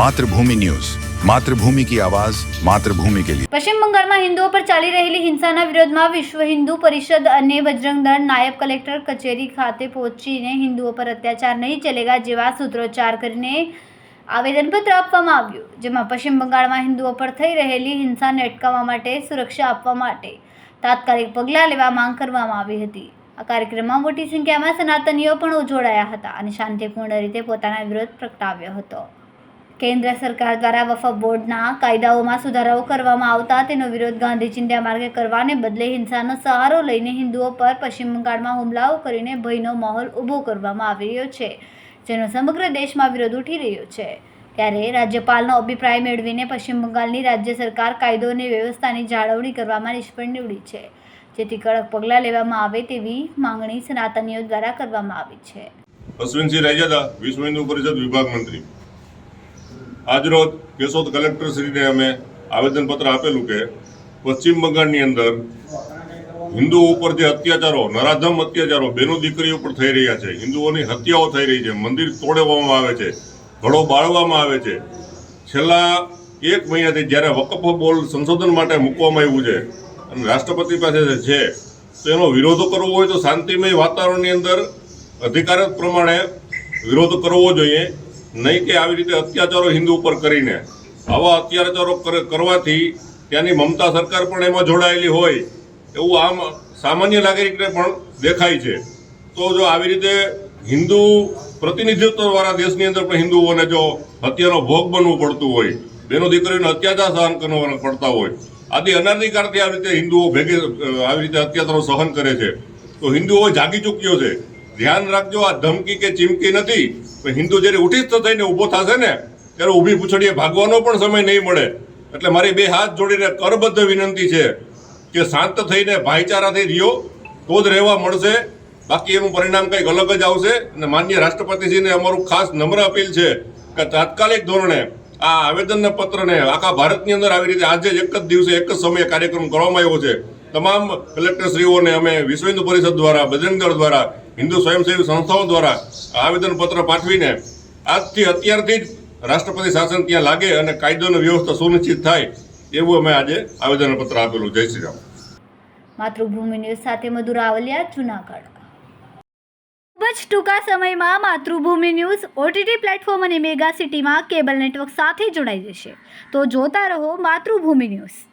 Mathrubhumi news. Mathrubhumi કી આવાજ, માતૃભૂમિ કે લિયે. પશ્ચિમ બંગાળમાં હિન્દુઓ પર ચાલી રહેલી હિંસાના વિરોધમાં વિશ્વ હિન્દુ પરિષદ અને બજરંગ દળ નાયબ કલેક્ટર કચેરી ખાતે પહોંચીને હિન્દુઓ પર અત્યાચાર નહીં ચલેગા જેવા સૂત્રોચ્ચાર કરીને આવેદનપત્ર આપવામાં આવ્યું, જેમાં પશ્ચિમ બંગાળમાં હિન્દુઓ પર થઈ રહેલી હિંસાને અટકાવવા માટે સુરક્ષા આપવા માટે તાત્કાલિક પગલાં લેવા માંગ કરવામાં આવી હતી. આ કાર્યક્રમમાં મોટી સંખ્યામાં સનાતનીઓ પણ જોડાયા હતા અને શાંતિપૂર્ણ રીતે પોતાના વિરોધ પ્રગટાવ્યો હતો. કેન્દ્ર સરકાર દ્વારા વફા બોર્ડના કાયદાઓમાં સુધારાઓ કરવામાં આવતા તેનો વિરોધ ગાંધી ચિંધ્યા માર્ગે કરવાને બદલે હિંસાનો સહારો લઈને હિન્દુઓ પર પશ્ચિમ બંગાળમાં હુમલાઓ કરીને ભયનો માહોલ ઊભો કરવામાં આવી રહ્યો છે, જેનો સમગ્ર દેશમાં વિરોધ ઉઠી રહ્યો છે. ત્યારે રાજ્યપાલનો અભિપ્રાય મેળવીને પશ્ચિમ બંગાળની રાજ્ય સરકાર કાયદો અને વ્યવસ્થાની જાળવણી કરવામાં નિષ્ફળ નીવડી છે, જેથી કડક પગલાં લેવામાં આવે તેવી માંગણી સનાતનીઓ દ્વારા કરવામાં આવી છે. અશ્વિનસિંહ રાજાદા વિશ્વ હિન્દુ પરિષદ વિભાગ મંત્રી. આજરોજ કેશોદ કલેક્ટરશ્રીને અમે આવેદનપત્ર આપેલું કે પશ્ચિમ બંગાળની અંદર હિન્દુઓ ઉપર જે અત્યાચારો, નરાધમ અત્યાચારો, બેનો દીકરીઓ પર થઈ રહ્યા છે, હિન્દુઓની હત્યાઓ થઈ રહી છે, મંદિર તોડવામાં આવે છે, ઘડો બાળવામાં આવે છે. છેલ્લા એક મહિનાથી જ્યારે વકફ બોલ સંશોધન માટે મૂકવામાં આવ્યું છે અને રાષ્ટ્રપતિ પાસે છે, તો એનો વિરોધ કરવો હોય તો શાંતિમય વાતાવરણની અંદર અધિકાર પ્રમાણે વિરોધ કરવો જોઈએ. નહીં કે આવી રીતે અત્યાચારો હિન્દુ ઉપર કરીને. આવા અત્યાચારો કર- કરવાથી ત્યાંની મમતા સરકાર પણ એમાં જોડાયેલી હોય. એવું આમ સામાન્ય નાગરિકને પણ દેખાય છે. તો જો આવી રીતે હિન્દુ પ્રતિનિધિત્વવાળા દેશની અંદર પણ હિન્દુઓને જો હત્યાનો ભોગ બનવું પડતું હોય, બેનો દીકરીઓને અત્યાચાર સહન કરવા પડતા હોય, આદિ અનાધિકારથી આવી રીતે હિન્દુઓ ભેગે આવી રીતે અત્યાચારો સહન કરે છે, તો હિન્દુઓ જાગી ચૂક્યો છે. ધ્યાન રાખજો, આ ધમકી કે ચીમકી નથી. પણ હિન્દુ જ્યારે ઉઠીસ્થ થઈને ઊભો થશે ને, ત્યારે ઊભી પૂછડીએ ભાગવાનો પણ સમય નહીં મળે. એટલે મારી બે હાથ જોડીને કરબદ્ધ વિનંતી છે કે શાંત થઈને ભાઈચારાથી રહ્યો, તો જ રહેવા મળશે. બાકી એનું પરિણામ કંઈક અલગ જ આવશે. અને માન્ય રાષ્ટ્રપતિજીને અમારું ખાસ નમ્ર અપીલ છે કે તાત્કાલિક ધોરણે આ આવેદન પત્રને આખા ભારતની અંદર આવી રીતે આજે એક જ દિવસે એક જ સમયે કાર્યક્રમ કરવામાં આવ્યો છે. તમામ કલેક્ટરશ્રીઓને અમે વિશ્વ હિન્દુ પરિષદ દ્વારા બજરંગ દ્વારા હિન્દુ સ્વયંસેવી સંસ્થાઓ દ્વારા આવેદન પત્ર પાઠવીને આજથી અત્યારથી જ રાષ્ટ્રપતિ શાસન ત્યાં લાગે અને કાયદો વ્યવસ્થા સુનિશ્ચિત થાય એવું અમે આજે આવેદનપત્ર આપેલું. જય શ્રી રામ. માતૃભૂમિ ન્યૂઝ સાથે મધુર આવલિયા, જુનાગઢ. ખૂબ જ ટૂંકા સમયમાં માતૃભૂમિ ન્યૂઝ ઓટીટી પ્લેટફોર્મ અને મેગા સિટીમાં કેબલ નેટવર્ક સાથે જોડાઈ જશે. તો જોતા રહો માતૃભૂમિ ન્યૂઝ.